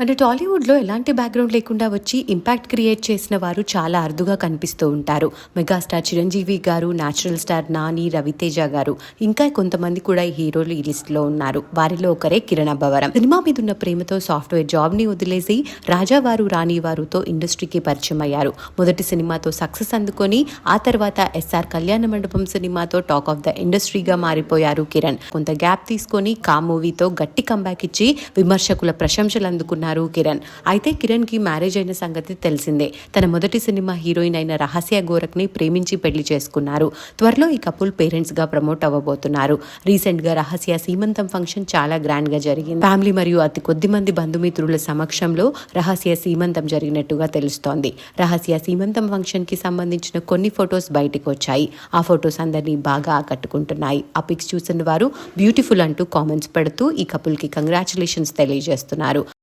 మన టాలీవుడ్లో ఎలాంటి బ్యాక్గ్రౌండ్ లేకుండా వచ్చి ఇంపాక్ట్ క్రియేట్ చేసిన వారు చాలా అరుదుగా కనిపిస్తూ ఉంటారు. మెగాస్టార్ చిరంజీవి గారు న్యాచురల్ స్టార్ నాని రవితేజ గారు. ఇంకా కొంతమంది కూడా ఈ హీరోలు ఈ లిస్ట్లో ఉన్నారు. వారిలో ఒకరే కిరణ్ అబ్బవరం. సినిమా మీద ఉన్న ప్రేమతో సాఫ్ట్వేర్ జాబ్ని వదిలేసి రాజావారు రాణివారుతో ఇండస్ట్రీకి పరిచయం అయ్యారు. మొదటి సినిమాతో సక్సెస్ అందుకొని ఆ తర్వాత ఎస్ఆర్ కళ్యాణ మండపం సినిమాతో టాక్ ఆఫ్ ద ఇండస్ట్రీగా మారిపోయారు కిరణ్. కొంత గ్యాప్ తీసుకొని కా మూవీతో గట్టి కంబ్యాక్ ఇచ్చి విమర్శకుల ప్రశంసలు అందుకున్నారు కిరణ్. అయితే కిరణ్కి మ్యారేజ్ అయిన సంగతి తెలిసిందే. తన మొదటి సినిమా హీరోయిన్ అయిన రహస్య గోరక్ని ప్రేమించి పెళ్ళి చేసుకున్నారు. త్వరలో ఈ కపుల్ పేరెంట్స్గా ప్రమోట్ అవ్వబోతున్నారు. రీసెంట్గా రహస్య సీమంతం ఫంక్షన్ చాలా గ్రాండ్గా జరిగింది. ఫ్యామిలీ మరియు అతి కొద్ది మంది బంధుమిత్రుల సమక్షంలో రహస్య సీమంతం జరిగినట్టుగా తెలుస్తోంది. రహస్య సీమంతం ఫంక్షన్కి సంబంధించిన కొన్ని ఫొటోస్ బయటకు వచ్చాయి. ఆ ఫొటోస్ అందరినీ బాగా ఆకట్టుకుంటున్నాయి. ఆ పిక్స్ చూసిన వారు బ్యూటిఫుల్ అంటూ కామెంట్స్ పెడుతూ ఈ కపుల్కి కంగ్రాచులేషన్స్ తెలియజేస్తున్నారు.